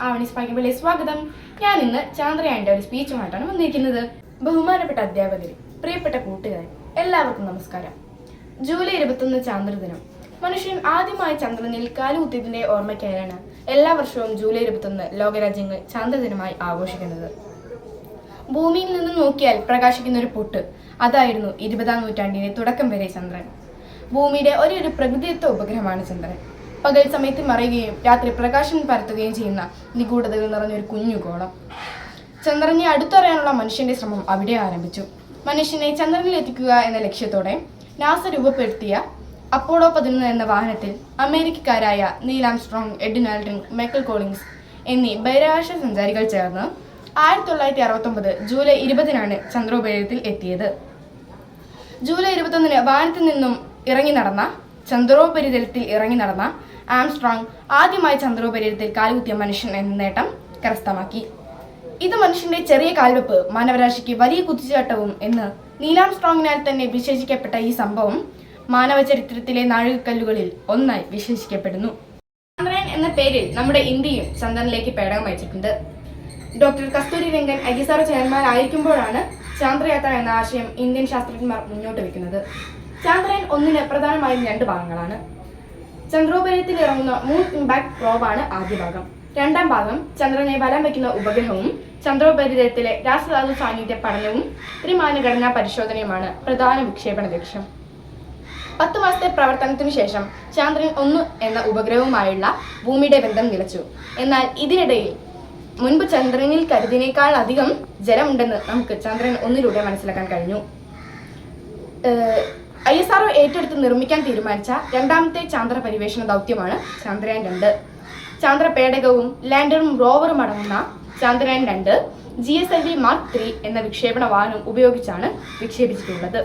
ആവണി സ്പാക്കിമ്പിളി സ്വാഗതം. ഞാൻ ഇന്ന് ചാന്ദ്രയാന്റെ ഒരു സ്പീച്ചുമായിട്ടാണ് വന്നിരിക്കുന്നത്. ബഹുമാനപ്പെട്ട അധ്യാപകരെ പ്രിയപ്പെട്ട കൂട്ടുകാരെ എല്ലാവർക്കും നമസ്കാരം. ജൂലൈ ഇരുപത്തൊന്ന് ചാന്ദ്രദിനം മനുഷ്യൻ ആദ്യമായി ചന്ദ്രനിൽ കാലുകുത്തിയതിന്റെ ഓർമ്മയ്ക്കായാണ് എല്ലാ വർഷവും ജൂലൈ ഇരുപത്തൊന്ന് ലോകരാജ്യങ്ങൾ ചാന്ദ്രദിനമായി ആഘോഷിക്കുന്നത്. ഭൂമിയിൽ നിന്ന് നോക്കിയാൽ പ്രകാശിക്കുന്ന ഒരു പൊട്ട് അതായിരുന്നു ഇരുപതാം നൂറ്റാണ്ടിന്റെ തുടക്കം വരെ ചന്ദ്രൻ. ഭൂമിയുടെ ഒരു ഒരു പ്രകൃതിദത്ത ഉപഗ്രഹമാണ് ചന്ദ്രൻ. പകൽ സമയത്ത് മറയുകയും രാത്രി പ്രകാശം പരത്തുകയും ചെയ്യുന്ന നിഗൂഢതകൾ നിറഞ്ഞൊരു കുഞ്ഞുകോളം ചന്ദ്രനെ അടുത്തറിയാനുള്ള മനുഷ്യന്റെ ശ്രമം അവിടെ ആരംഭിച്ചു. മനുഷ്യനെ ചന്ദ്രനിൽ എത്തിക്കുക എന്ന ലക്ഷ്യത്തോടെ നാസ രൂപപ്പെടുത്തിയ അപ്പോളോ പതിനൊന്ന് എന്ന വാഹനത്തിൽ അമേരിക്കക്കാരായ Neil Armstrong Aldrin Michael Collins എന്നീ ബഹിരാകാശ സഞ്ചാരികൾ ചേർന്ന് ആയിരത്തി തൊള്ളായിരത്തി അറുപത്തൊമ്പത് ജൂലൈ ഇരുപതിനാണ് ചന്ദ്രോപരിതലത്തിൽ എത്തിയത്. ജൂലൈ ഇരുപത്തൊന്നിന് വാഹനത്തിൽ നിന്നും ഇറങ്ങി നടന്ന ചന്ദ്രോപരിതലത്തിൽ ഇറങ്ങി നടന്ന ആംസ്ട്രോങ് ആദ്യമായി ചന്ദ്രോപരിതലത്തിൽ കാലുകുത്തിയ മനുഷ്യൻ എന്ന നേട്ടം കരസ്ഥമാക്കി. ഇത് മനുഷ്യന്റെ ചെറിയ കാൽവെപ്പ് മാനവരാശിക്ക് വലിയ കുതിച്ചുചാട്ടവും എന്ന് നീലാം സ്ട്രോങ്ങിനാൽ തന്നെ വിശേഷിക്കപ്പെട്ട ഈ സംഭവം മാനവ ചരിത്രത്തിലെ നാഴികക്കല്ലുകളിൽ ഒന്നായി വിശേഷിക്കപ്പെടുന്നു. ചന്ദ്രൻ എന്ന പേരിൽ നമ്മുടെ ഇന്ത്യയും ചന്ദ്രനിലേക്ക് പേടകം അയച്ചിട്ടുണ്ട്. Doctor Kasturirangan I S R ചെയർമാനായിരിക്കുമ്പോഴാണ് ചാന്ദ്രയാത്ര എന്ന ആശയം ഇന്ത്യൻ ശാസ്ത്രജ്ഞന്മാർ മുന്നോട്ട് വെക്കുന്നത് ചാന്ദ്രയാൻ ഒന്നിന് പ്രധാനമായും രണ്ട് ഭാഗങ്ങളാണ്. ചന്ദ്രോപരിയത്തിൽ ഇറങ്ങുന്ന മൂൺ ഇമ്പാക്ട് പ്രോബാണ് ആദ്യ ഭാഗം. രണ്ടാം ഭാഗം ചന്ദ്രനെ വലം വയ്ക്കുന്ന ഉപഗ്രഹവും ചന്ദ്രോപരിതലത്തിലെ രാസധാതു സാന്നിധ്യ പഠനവും ത്രിമാന ഘടനാ പരിശോധനയുമാണ് പ്രധാന വിക്ഷേപണ ലക്ഷ്യം. പത്ത് മാസത്തെ പ്രവർത്തനത്തിനു ശേഷം ചന്ദ്രൻ ഒന്ന് എന്ന ഉപഗ്രഹവുമായുള്ള ഭൂമിയുടെ ബന്ധം നിലച്ചു. എന്നാൽ ഇതിനിടയിൽ മുൻപ് ചന്ദ്രനിൽ കരുതിനേക്കാൾ അധികം ജലമുണ്ടെന്ന് നമുക്ക് ചന്ദ്രൻ ഒന്നിലൂടെ മനസ്സിലാക്കാൻ കഴിഞ്ഞു. ഐ എസ് ആർ ഏറ്റെടുത്ത് നിർമ്മിക്കാൻ തീരുമാനിച്ച രണ്ടാമത്തെ ചാന്ദ്ര പരിവേഷണ ദൗത്യമാണ് ചന്ദ്രയാൻ രണ്ട്. ചാന്ദ്ര പേടകവും ലാൻഡറും റോവറും അടങ്ങുന്ന ചന്ദ്രയാൻ രണ്ട് G S L V mark three എന്ന വിക്ഷേപണ വാഹനം ഉപയോഗിച്ചാണ് വിക്ഷേപിച്ചിട്ടുള്ളത്.